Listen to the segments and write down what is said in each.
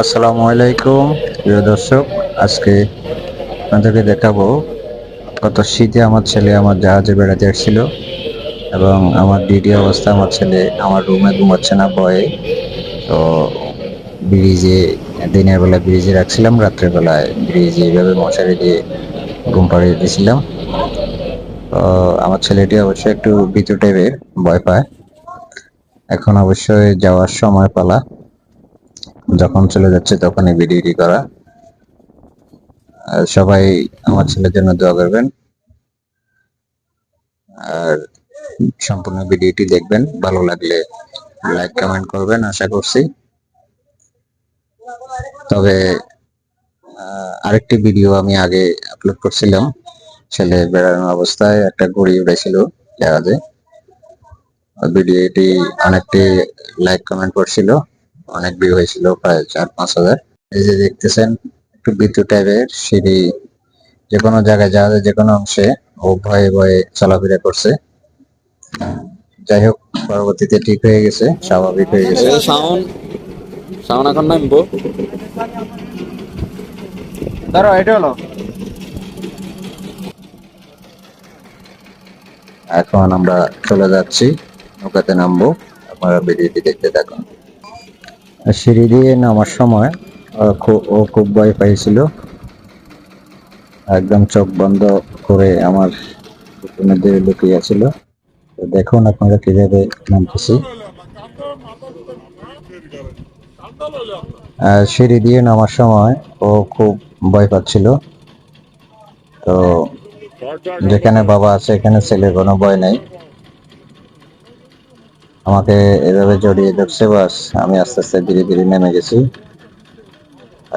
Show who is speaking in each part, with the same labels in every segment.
Speaker 1: আসসালামু আলাইকুম, প্রিয় দর্শক, আজকে আপনাদেরকে দেখাবো গত শীতে আমার ছেলে আমার জাহাজে বেড়াতে আসছিল এবং আমার ডিডি অবস্থা, আমার ছেলে আমার রুমে ঘুমাচ্ছে না বয়ে তো ব্রিজে দিনের বেলা ব্রিজে রাখছিলাম রাত্রেবেলায় ব্রিজে এইভাবে মশারি দিয়ে ঘুম পাড়িয়ে দিয়েছিলাম। আমার ছেলেটি অবশ্যই একটু ভীতু টাইপের ভয় পায়। এখন অবশ্যই যাওয়ার সময় পালা। যখন চলে যাচ্ছে তখনই ভিডিওটি করা। সবাই আমার ছেলের জন্য দোয়া করবেন। আর সম্পূর্ণ ভিডিওটি দেখবেন, ভালো লাগলে লাইক কমেন্ট করবেন, আশা করছি। তবে আরেকটি ভিডিও আমি আগে আপলোড করছিলাম। ছেলে বেড়ানোর অবস্থায় একটা ঘুড়ি উড়েছিল জাহাজে। ভিডিওটি অনেকটি লাইক কমেন্ট করছিল। অনেক ভিউ হয়েছিল, প্রায় চার পাঁচ হাজার। এই যে দেখতেছেন, একটু বিদ্যুৎ টাইপের সিঁড়ি। যে কোনো জায়গায় জাহাজের যে কোনো অংশে ও ভয়ে ভয়ে চলাফেরা করছে। যাই হোক পরবর্তীতে ঠিক হয়ে গেছে, স্বাভাবিক হয়ে গেছে।
Speaker 2: শাওন শাওন এখন নামবো।
Speaker 3: এটা হলো।
Speaker 1: এখন আমরা চলে যাচ্ছি, নৌকাতে নামবো, আপনারা ভিডিওটি দেখতে থাকুন। সিঁড়ি দিয়ে নামার সময় ও খুব ভয় পাইছিল। একদম চোখ বন্ধ করে আমার পিছনে দিয়ে লুকিয়ে ছিল তো দেখুন আপনারা কীভাবে নামতেছি। সিঁড়ি দিয়ে নামার সময় ও খুব ভয় পাচ্ছিল। তো যেখানে বাবা আছে, এখানে ছেলের কোনো ভয় নাই। আমাকে এভাবে জড়িয়ে ধরছে, বাস। আমি আস্তে আস্তে ধীরে ধীরে নেমে গেছি।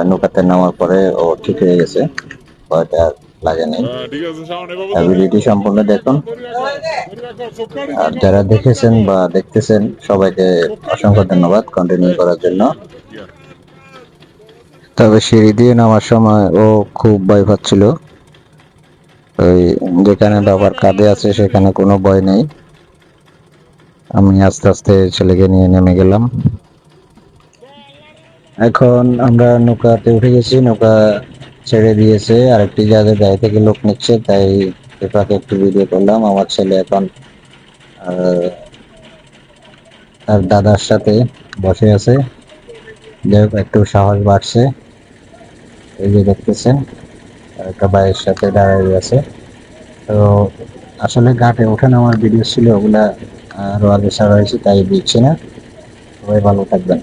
Speaker 1: নৌকাতে নামার পরে ও ঠিক হয়ে গেছে। ভয়টা সম্পূর্ণ দেখুন। আর যারা দেখেছেন বা দেখতেছেন, সবাইকে অসংখ্য ধন্যবাদ কন্টিনিউ করার জন্য। তবে সিঁড়ি দিয়ে নামার সময় ও খুব ভয় পাচ্ছিল। ওই যেখানে বাবার কাঁধে আছে সেখানে কোনো ভয় নেই। আমি আস্তে আস্তে ছেলেকে নিয়ে নেমে গেলাম। এখন আমরা নৌকাতে উঠে গেছি, নৌকা ছেড়ে দিয়েছে। আরেকটি জায়গায় গায়ে থেকে লোক নিচ্ছে, তাই এটাকে একটু ভিডিও করলাম। আমার ছেলে এখন তার দাদার সাথে বসে আছে। যাই হোক, একটু সাহস বাড়ছে। এই যে দেখতেছেন। একটা ভাইয়ের সাথে দাঁড়িয়ে আছে। তো আসলে ঘাটে ওঠানো আমার ভিডিও ছিল, ওগুলা আরও আগে ছাড়া হয়েছে তাই দিচ্ছি না। সবাই ভালো থাকবেন।